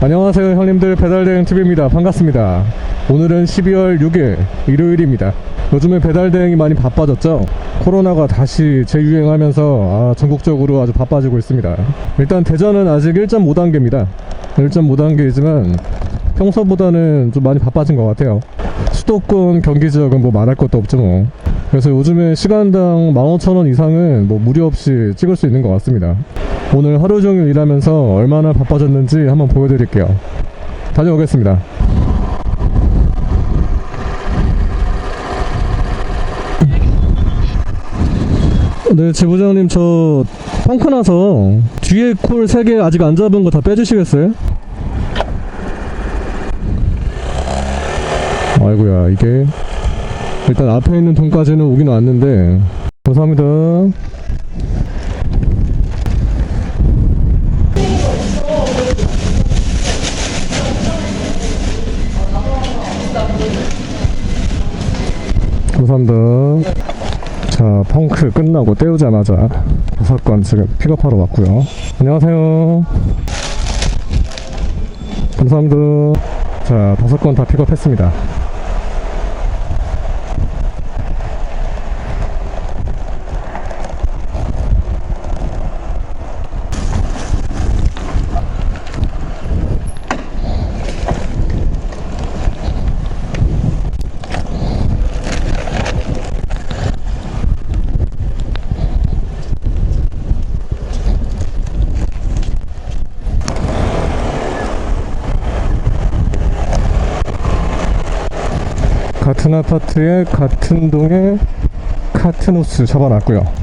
안녕하세요 형님들. 배달대행TV입니다. 반갑습니다. 오늘은 12월 6일 일요일입니다. 요즘에 배달대행이 많이 바빠졌죠? 코로나가 다시 재유행하면서 아, 전국적으로 아주 바빠지고 있습니다. 일단 대전은 아직 1.5단계입니다. 1.5단계이지만 평소보다는 좀 많이 바빠진 것 같아요. 수도권 경기 지역은 뭐 말할 것도 없죠 뭐. 그래서 요즘에 시간당 15,000원 이상은 뭐 무리 없이 찍을 수 있는 것 같습니다 오늘 하루 종일 일하면서 얼마나 바빠졌는지 한번 보여드릴게요. 다녀오겠습니다. 네, 지부장님 저 펑크 나서 뒤에 콜 3개 아직 안 잡은 거 다 빼주시겠어요? 아이고야 이게 일단 앞에 있는 돈까지는 오긴 왔는데 감사합니다. 감사합니다. 자, 펑크 끝나고 떼우자마자 다섯 건 지금 픽업하러 왔고요. 안녕하세요. 감사합니다. 자, 다섯 건 다 픽업했습니다. 같은 아파트에 같은 동에 호스 잡아놨고요.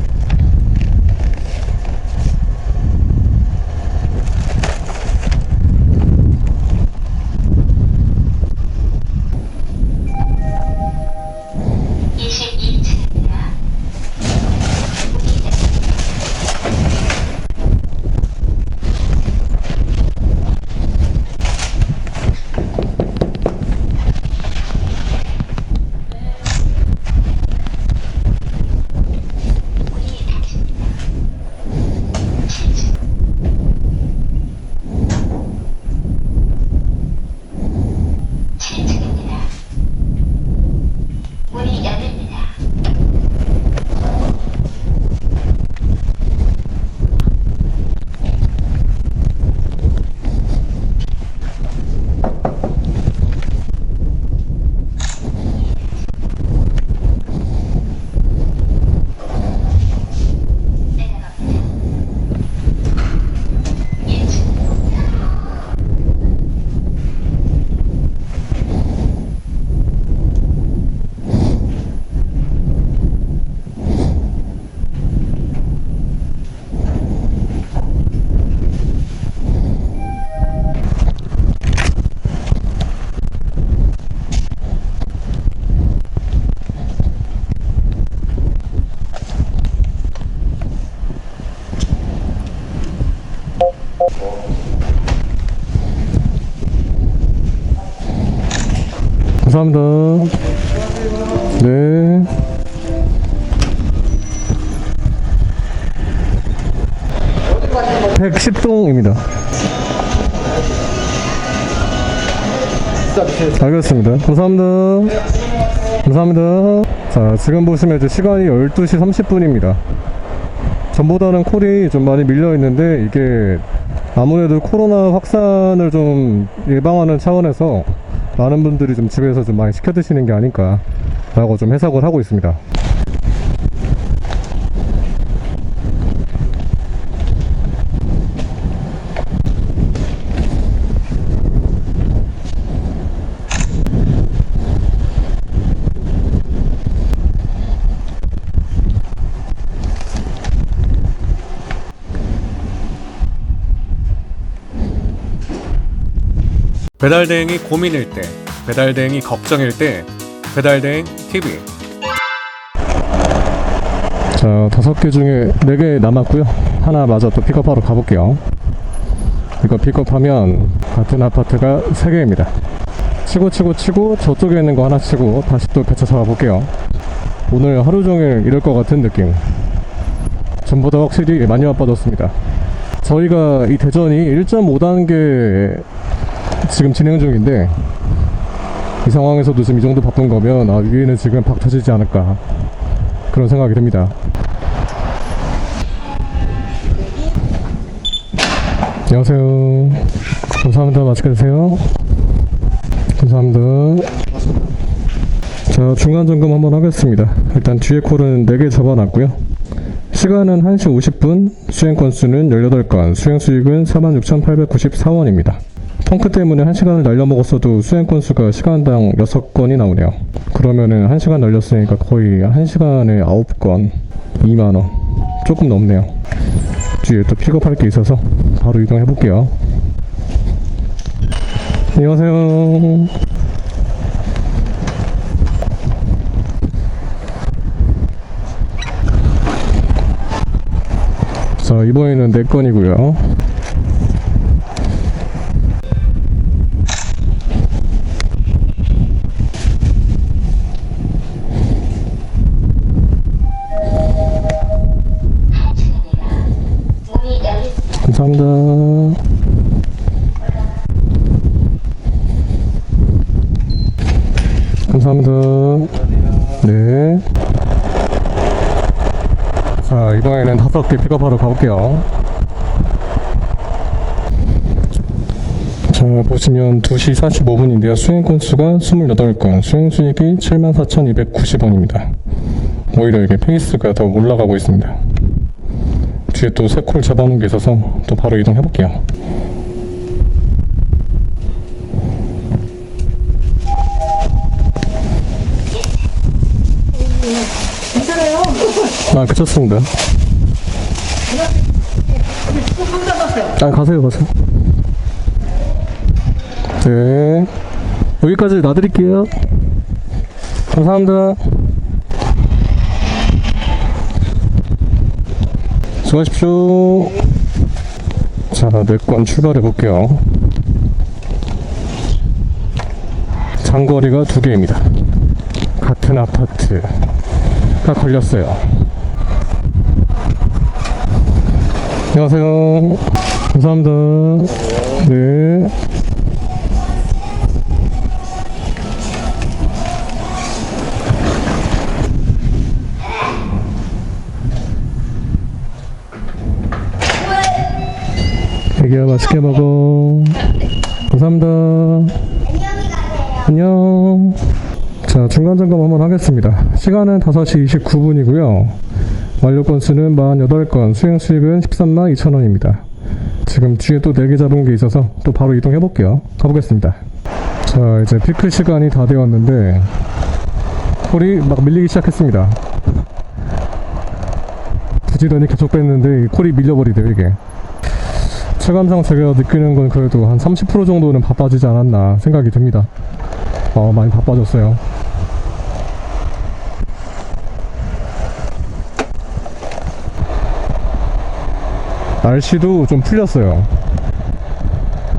감사합니다. 네. 백십동입니다. 알겠습니다. 감사합니다. 감사합니다. 자, 지금 보시면 이제 시간이 12시 30분입니다. 전보다는 콜이 좀 많이 밀려 있는데 이게 아무래도 코로나 확산을 좀 예방하는 차원에서 많은 분들이 좀 집에서 좀 많이 시켜 드시는 게 아닐까 라고 좀 해석을 하고 있습니다. 배달 대행이 고민일 때, 배달 대행이 걱정일 때, 배달 대행 TV. 자, 다섯 개 중에 네 개 남았고요. 하나 마저 또 픽업하러 가볼게요. 이거 픽업하면 같은 아파트가 세 개입니다. 치고 치고 치고 저쪽에 있는 거 하나 치고 다시 또 배차 잡아볼게요. 오늘 하루 종일 이럴 것 같은 느낌. 전보다 확실히 많이 바빠졌습니다. 저희가 이 대전이 1.5단계 지금 진행 중인데 이 상황에서도 지금 이 정도 바쁜 거면 아, 위에는 지금 박 터지지 않을까 그런 생각이 듭니다. 안녕하세요. 감사합니다. 맛있게 드세요. 감사합니다. 자, 중간 점검 한번 하겠습니다. 일단 뒤에 콜은 4개 접어놨고요. 시간은 1시 50분, 수행 건수는 18건, 수행 수익은 46,894원입니다. 펑크 때문에 1시간을 날려먹었어도 수행 건수가 시간당 6건이 나오네요. 그러면은 1시간 날렸으니까 거의 1시간에 9건, 2만원. 조금 넘네요. 뒤에 또 픽업할 게 있어서 바로 이동해 볼게요. 안녕하세요. 자, 이번에는 4건이고요. 자, 이번에는 다섯 개 픽업하러 가볼게요. 자, 보시면 2시 45분인데요. 수행 건수가 28건, 수행 수익이 74,290원입니다. 오히려 이게 페이스가 더 올라가고 있습니다. 뒤에 또새콜 잡아놓은 게 있어서 또 바로 이동해 볼게요. 괜찮아요. 아, 그쳤습니다. 아, 가세요, 가세요. 네. 여기까지 놔드릴게요. 감사합니다. 수고하십시오. 자, 네건 출발해 볼게요. 장거리가 두 개입니다. 같은 아파트가 걸렸어요. 안녕하세요. 감사합니다. 네. 애기야 맛있게 먹어. 감사합니다. 안녕. 자, 중간 점검 한번 하겠습니다. 시간은 5시 29분이고요. 완료 건수는 48건, 수행 수익은 13만 2천원입니다. 지금 뒤에 또 4개 잡은 게 있어서 또 바로 이동해 볼게요. 가보겠습니다. 자, 이제 피크 시간이 다 되었는데, 콜이 막 밀리기 시작했습니다. 부지런히 계속 뺐는데, 이 콜이 밀려버리대요, 이게. 체감상 제가 느끼는 건 그래도 한 30% 정도는 바빠지지 않았나 생각이 듭니다. 어, 많이 바빠졌어요. 날씨도 좀 풀렸어요.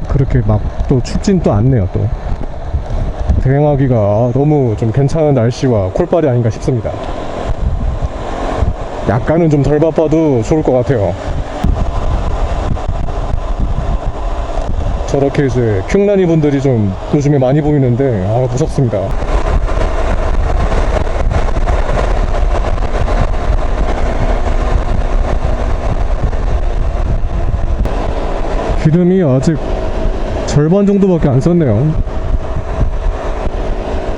그렇게 막 또 춥진 또 않네요, 또. 대행하기가 너무 좀 괜찮은 날씨와 콜빨이 아닌가 싶습니다. 약간은 좀 덜 바빠도 좋을 것 같아요. 저렇게 이제 흉난이 분들이 좀 요즘에 많이 보이는데, 아, 무섭습니다. 기름이 아직 절반 정도밖에 안 썼네요.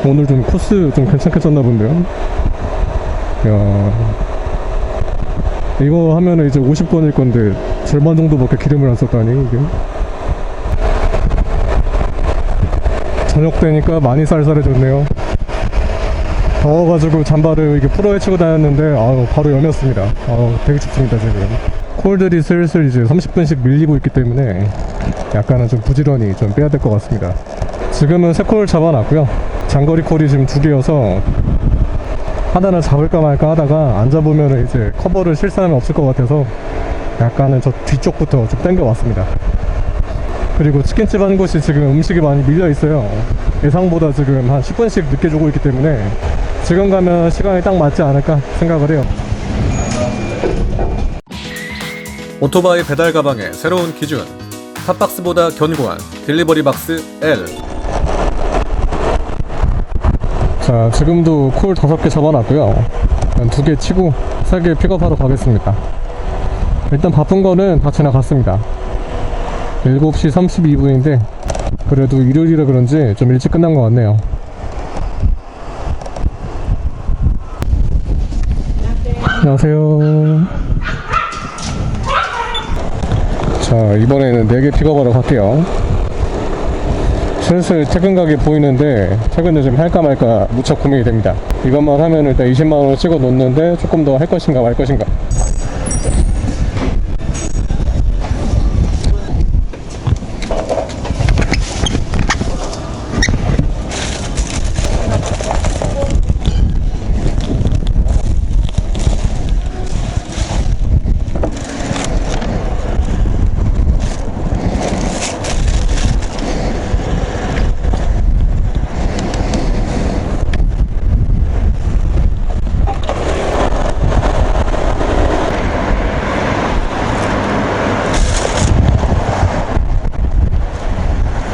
오늘 좀 코스 좀 괜찮게 썼나 본데요. 야 이거 하면은 이제 50번일 건데 절반 정도밖에 기름을 안 썼다니 이게. 저녁 되니까 많이 쌀쌀해졌네요. 더워가지고 잠바를 이렇게 풀어 헤치고 다녔는데 아우 바로 여몄습니다. 아우 되게 춥습니다 지금. 콜들이 슬슬 이제 30분씩 밀리고 있기 때문에 약간은 좀 부지런히 좀 빼야 될 것 같습니다. 지금은 세 콜 잡아놨고요. 장거리 콜이 지금 두 개여서 하나는 잡을까 말까 하다가 앉아보면 이제 커버를 실 사람이 없을 것 같아서 약간은 저 뒤쪽부터 좀 당겨왔습니다. 그리고 치킨집 한 곳이 지금 음식이 많이 밀려 있어요. 예상보다 지금 한 10분씩 늦게 주고 있기 때문에 지금 가면 시간이 딱 맞지 않을까 생각을 해요. 오토바이 배달 가방의 새로운 기준. 핫박스보다 견고한 딜리버리 박스 L. 자 지금도 콜 다섯 개 접어놨고요. 두 개 치고 세개 픽업하러 가겠습니다. 일단 바쁜 거는 다 지나갔습니다. 7시 32분인데 그래도 일요일이라 그런지 좀 일찍 끝난 것 같네요. 안녕하세요 자 이번에는 4개 픽업하러 갈게요. 슬슬 퇴근 각이 보이는데 퇴근을 좀 할까 말까 무척 고민이 됩니다. 이것만 하면 일단 20만원을 찍어 놓는데 조금 더 할 것인가 말 것인가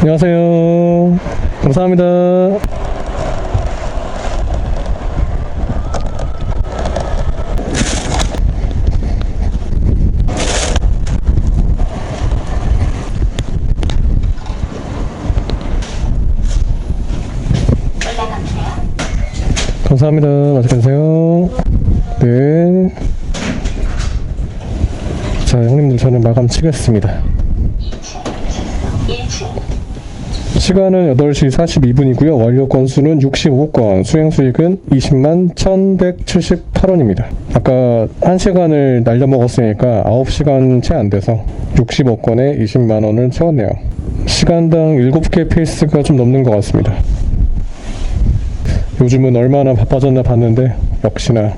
안녕하세요. 감사합니다. 감사합니다. 맛있게 드세요. 네. 자 형님들 저는 마감 치겠습니다 시간은 8시 42분이고요. 완료 건수는 65건, 수행 수익은 20만 1178원입니다. 아까 1시간을 날려먹었으니까 9시간 채 안 돼서 65건에 20만 원을 채웠네요. 시간당 7개 페이스가 좀 넘는 것 같습니다. 요즘은 얼마나 바빠졌나 봤는데 역시나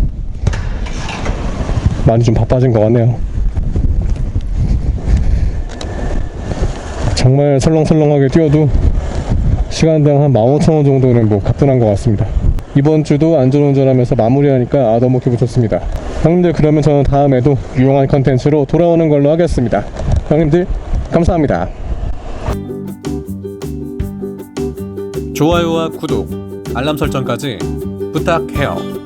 많이 좀 바빠진 것 같네요. 정말 설렁설렁하게 뛰어도 시간당 한 15,000원 정도는 뭐 가뿐한 것 같습니다. 이번 주도 안전운전하면서 마무리하니까 아 너무 기분 좋습니다. 형님들 그러면 저는 다음에도 유용한 컨텐츠로 돌아오는 걸로 하겠습니다. 형님들 감사합니다. 좋아요와 구독, 알람 설정까지 부탁해요.